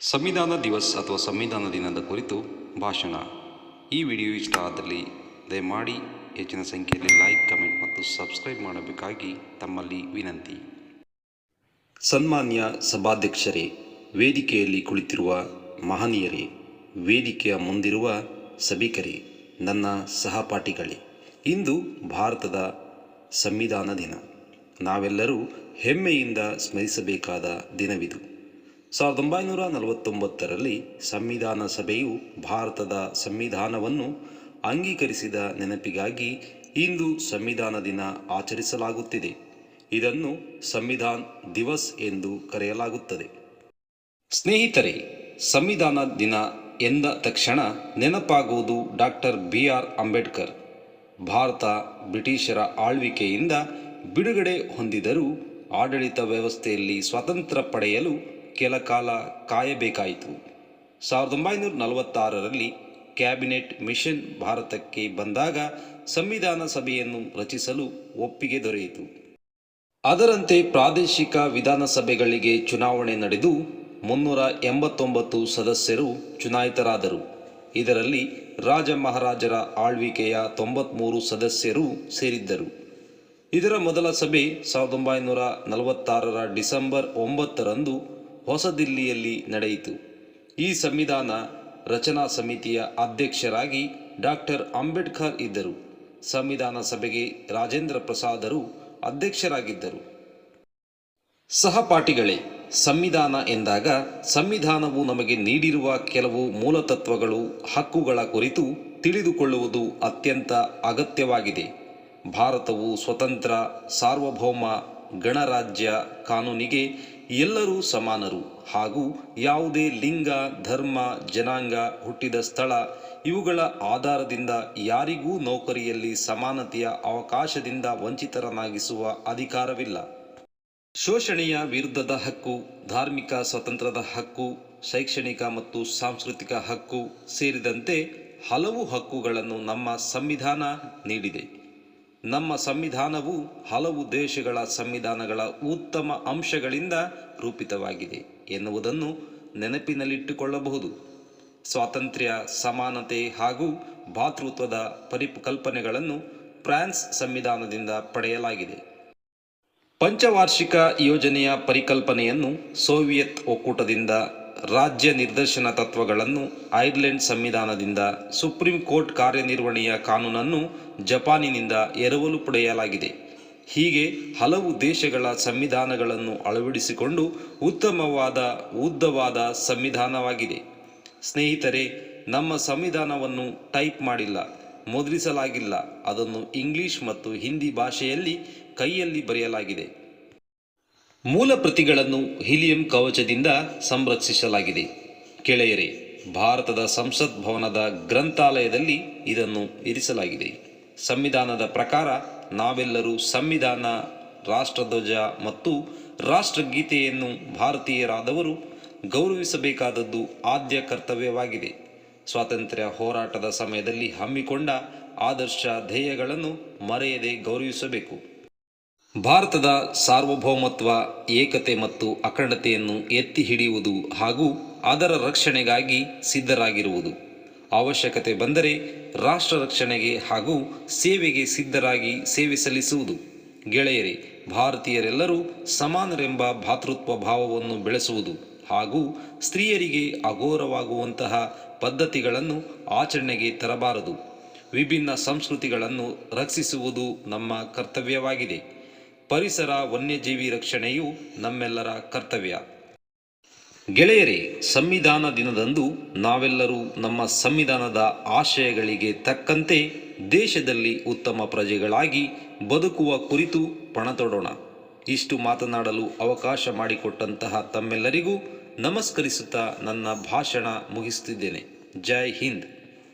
ಸಂವಿಧಾನ ದಿವಸ್ ಅಥವಾ ಸಂವಿಧಾನ ದಿನದ ಕುರಿತು ಭಾಷಣ. ಈ ವಿಡಿಯೋ ಇಷ್ಟ ಆದಲ್ಲಿ ದಯಮಾಡಿ ಹೆಚ್ಚಿನ ಸಂಖ್ಯೆಯಲ್ಲಿ ಲೈಕ್ ಕಮೆಂಟ್ ಮತ್ತು ಸಬ್ಸ್ಕ್ರೈಬ್ ಮಾಡಬೇಕಾಗಿ ತಮ್ಮಲ್ಲಿ ವಿನಂತಿ. ಸನ್ಮಾನ್ಯ ಸಭಾಧ್ಯಕ್ಷರೇ, ವೇದಿಕೆಯಲ್ಲಿ ಕುಳಿತಿರುವ ಮಹನೀಯರೇ, ವೇದಿಕೆಯ ಮುಂದಿರುವ ಸಭಿಕರೇ, ನನ್ನ ಸಹಪಾಠಿಗಳೇ, ಇಂದು ಭಾರತದ ಸಂವಿಧಾನ ದಿನ. ನಾವೆಲ್ಲರೂ ಹೆಮ್ಮೆಯಿಂದ ಸ್ಮರಿಸಬೇಕಾದ ದಿನವಿದು. ಸಾವಿರದ ಒಂಬೈನೂರ ನಲವತ್ತೊಂಬತ್ತರಲ್ಲಿ ಸಂವಿಧಾನ ಸಭೆಯು ಭಾರತದ ಸಂವಿಧಾನವನ್ನು ಅಂಗೀಕರಿಸಿದ ನೆನಪಿಗಾಗಿ ಇಂದು ಸಂವಿಧಾನ ದಿನ ಆಚರಿಸಲಾಗುತ್ತಿದೆ. ಇದನ್ನು ಸಂವಿಧಾನ್ ದಿವಸ್ ಎಂದು ಕರೆಯಲಾಗುತ್ತದೆ. ಸ್ನೇಹಿತರೆ, ಸಂವಿಧಾನ ದಿನ ಎಂದ ತಕ್ಷಣ ನೆನಪಾಗುವುದು doctor B R Ambedkar. Bharat ಬ್ರಿಟಿಷರ ಆಳ್ವಿಕೆಯಿಂದ ಬಿಡುಗಡೆ ಹೊಂದಿದರೂ ಆಡಳಿತ ವ್ಯವಸ್ಥೆಯಲ್ಲಿ ಸ್ವಾತಂತ್ರ್ಯ ಪಡೆಯಲು ಕೆಲ ಕಾಲ ಕಾಯಬೇಕಾಯಿತು. ಸಾವಿರದ ಒಂಬೈನೂರ ನಲವತ್ತಾರರಲ್ಲಿ ಕ್ಯಾಬಿನೆಟ್ ಮಿಷನ್ ಭಾರತಕ್ಕೆ ಬಂದಾಗ ಸಂವಿಧಾನ ಸಭೆಯನ್ನು ರಚಿಸಲು ಒಪ್ಪಿಗೆ ದೊರೆಯಿತು. ಅದರಂತೆ ಪ್ರಾದೇಶಿಕ ವಿಧಾನಸಭೆಗಳಿಗೆ ಚುನಾವಣೆ ನಡೆದು ಮುನ್ನೂರ ಎಂಬತ್ತೊಂಬತ್ತು ಸದಸ್ಯರು ಚುನಾಯಿತರಾದರು. ಇದರಲ್ಲಿ ರಾಜ ಮಹಾರಾಜರ ಆಳ್ವಿಕೆಯ ತೊಂಬತ್ಮೂರು ಸದಸ್ಯರು ಸೇರಿದ್ದರು. ಇದರ ಮೊದಲ ಸಭೆ ಸಾವಿರದ ಒಂಬೈನೂರ ನಲವತ್ತಾರರ ಡಿಸೆಂಬರ್ ಒಂಬತ್ತರಂದು ಹೊಸದಿಲ್ಲಿಯಲ್ಲಿ ನಡೆಯಿತು. ಈ ಸಂವಿಧಾನ ರಚನಾ ಸಮಿತಿಯ ಅಧ್ಯಕ್ಷರಾಗಿ ಡಾಕ್ಟರ್ ಅಂಬೇಡ್ಕರ್ ಇದ್ದರು. ಸಂವಿಧಾನ ಸಭೆಗೆ ರಾಜೇಂದ್ರ ಪ್ರಸಾದರು ಅಧ್ಯಕ್ಷರಾಗಿದ್ದರು. ಸಹಪಾಠಿಗಳೇ ಸಂವಿಧಾನ ಎಂದಾಗ ಸಂವಿಧಾನವು ನಮಗೆ ನೀಡಿರುವ ಕೆಲವು ಮೂಲತತ್ವಗಳು, ಹಕ್ಕುಗಳ ಕುರಿತು ತಿಳಿದುಕೊಳ್ಳುವುದು ಅತ್ಯಂತ ಅಗತ್ಯವಾಗಿದೆ. ಭಾರತವು ಸ್ವತಂತ್ರ, ಸಾರ್ವಭೌಮ ಗಣರಾಜ್ಯ ಕಾನೂನಿಗೆ ಎಲ್ಲರೂ ಸಮಾನರು ಹಾಗೂ ಯಾವುದೇ ಲಿಂಗ, ಧರ್ಮ, ಜನಾಂಗ ಹುಟ್ಟಿದ ಸ್ಥಳ ಇವುಗಳ ಆಧಾರದಿಂದ ಯಾರಿಗೂ ನೌಕರಿಯಲ್ಲಿ ಸಮಾನತೆಯ ಅವಕಾಶದಿಂದ ವಂಚಿತರನ್ನಾಗಿಸುವ ಅಧಿಕಾರವಿಲ್ಲ. ಶೋಷಣೆಯ ವಿರುದ್ಧದ ಹಕ್ಕು, ಧಾರ್ಮಿಕ ಸ್ವತಂತ್ರದ ಹಕ್ಕು, ಶೈಕ್ಷಣಿಕ ಮತ್ತು ಸಾಂಸ್ಕೃತಿಕ ಹಕ್ಕು ಸೇರಿದಂತೆ ಹಲವು ಹಕ್ಕುಗಳನ್ನು ನಮ್ಮ ಸಂವಿಧಾನ ನೀಡಿದೆ. ನಮ್ಮ ಸಂವಿಧಾನವು ಹಲವು ದೇಶಗಳ ಸಂವಿಧಾನಗಳ ಉತ್ತಮ ಅಂಶಗಳಿಂದ ರೂಪಿತವಾಗಿದೆ ಎನ್ನುವುದನ್ನು ನೆನಪಿನಲ್ಲಿಟ್ಟುಕೊಳ್ಳಬಹುದು. ಸ್ವಾತಂತ್ರ್ಯ, ಸಮಾನತೆ ಹಾಗೂ ಭಾತೃತ್ವದ ಪರಿಕಲ್ಪನೆಗಳನ್ನು ಫ್ರಾನ್ಸ್ ಸಂವಿಧಾನದಿಂದ ಪಡೆಯಲಾಗಿದೆ. ಪಂಚವಾರ್ಷಿಕ ಯೋಜನೆಯ ಪರಿಕಲ್ಪನೆಯನ್ನು ಸೋವಿಯತ್ ಒಕ್ಕೂಟದಿಂದ ರಾಜ್ಯ ನಿರ್ದೇಶನ ತತ್ವಗಳನ್ನು ಐರ್ಲೆಂಡ್ ಸಂವಿಧಾನದಿಂದ ಸುಪ್ರೀಂ ಕೋರ್ಟ್ ಕಾರ್ಯನಿರ್ವಹಣೆಯ ಕಾನೂನನ್ನು ಜಪಾನಿನಿಂದ ಎರವಲು ಪಡೆಯಲಾಗಿದೆ. ಹೀಗೆ ಹಲವು ದೇಶಗಳ ಸಂವಿಧಾನಗಳನ್ನು ಅಳವಡಿಸಿಕೊಂಡು ಉತ್ತಮವಾದ, ಉದ್ದವಾದ ಸಂವಿಧಾನವಾಗಿದೆ. ಸ್ನೇಹಿತರೆ, ನಮ್ಮ ಸಂವಿಧಾನವನ್ನು ಟೈಪ್ ಮಾಡಿಲ್ಲ, ಮುದ್ರಿಸಲಾಗಿಲ್ಲ. ಅದನ್ನು ಇಂಗ್ಲಿಷ್ ಮತ್ತು ಹಿಂದಿ ಭಾಷೆಯಲ್ಲಿ ಕೈಯಲ್ಲಿ ಬರೆಯಲಾಗಿದೆ. ಮೂಲ ಪ್ರತಿಗಳನ್ನು ಹೀಲಿಯಂ ಕವಚದಿಂದ ಸಂರಕ್ಷಿಸಲಾಗಿದೆ. ಕೆಳೆಯರೆ ಭಾರತದ ಸಂಸತ್ ಭವನದ ಗ್ರಂಥಾಲಯದಲ್ಲಿ ಇದನ್ನು ಇರಿಸಲಾಗಿದೆ. ಸಂವಿಧಾನದ ಪ್ರಕಾರ ನಾವೆಲ್ಲರೂ ಸಂವಿಧಾನ, ರಾಷ್ಟ್ರಧ್ವಜ ಮತ್ತು ರಾಷ್ಟ್ರಗೀತೆಯನ್ನು ಭಾರತೀಯರಾದವರು ಗೌರವಿಸಬೇಕಾದದ್ದು ಆದ್ಯ ಕರ್ತವ್ಯವಾಗಿದೆ. ಸ್ವಾತಂತ್ರ್ಯ ಹೋರಾಟದ ಸಮಯದಲ್ಲಿ ಹಮ್ಮಿಕೊಂಡ ಆದರ್ಶ ಧ್ಯೇಯಗಳನ್ನು ಮರೆಯದೆ ಗೌರವಿಸಬೇಕು. ಭಾರತದ ಸಾರ್ವಭೌಮತ್ವ, ಏಕತೆ ಮತ್ತು ಅಖಂಡತೆಯನ್ನು ಎತ್ತಿ ಹಿಡಿಯುವುದು ಹಾಗೂ ಅದರ ರಕ್ಷಣೆಗಾಗಿ ಸಿದ್ಧರಾಗಿರುವುದು. ಅವಶ್ಯಕತೆ ಬಂದರೆ ರಾಷ್ಟ್ರ ರಕ್ಷಣೆಗೆ ಹಾಗೂ ಸೇವೆಗೆ ಸಿದ್ಧರಾಗಿ ಸೇವೆ ಸಲ್ಲಿಸುವುದು. ಗೆಳೆಯರೇ, ಭಾರತೀಯರೆಲ್ಲರೂ ಸಮಾನರೆಂಬ ಭಾತೃತ್ವ ಭಾವವನ್ನು ಬೆಳೆಸುವುದು ಹಾಗೂ ಸ್ತ್ರೀಯರಿಗೆ ಅಘೋರವಾಗುವಂತಹ ಪದ್ಧತಿಗಳನ್ನು ಆಚರಣೆಗೆ ತರಬಾರದು. ವಿಭಿನ್ನ ಸಂಸ್ಕೃತಿಗಳನ್ನು ರಕ್ಷಿಸುವುದು ನಮ್ಮ ಕರ್ತವ್ಯವಾಗಿದೆ. ಪರಿಸರ ವನ್ಯಜೀವಿ ರಕ್ಷಣೆಯು ನಮ್ಮೆಲ್ಲರ ಕರ್ತವ್ಯ. ಗೆಳೆಯರೇ, ಸಂವಿಧಾನ ದಿನದಂದು ನಾವೆಲ್ಲರೂ ನಮ್ಮ ಸಂವಿಧಾನದ ಆಶಯಗಳಿಗೆ ತಕ್ಕಂತೆ ದೇಶದಲ್ಲಿ ಉತ್ತಮ ಪ್ರಜೆಗಳಾಗಿ ಬದುಕುವ ಕುರಿತು ಪಣತೊಡೋಣ. ಇಷ್ಟು ಮಾತನಾಡಲು ಅವಕಾಶ ಮಾಡಿಕೊಟ್ಟಂತಹ ತಮ್ಮೆಲ್ಲರಿಗೂ ನಮಸ್ಕರಿಸುತ್ತಾ ನನ್ನ ಭಾಷಣ ಮುಗಿಸುತ್ತಿದ್ದೇನೆ. ಜೈ ಹಿಂದ್.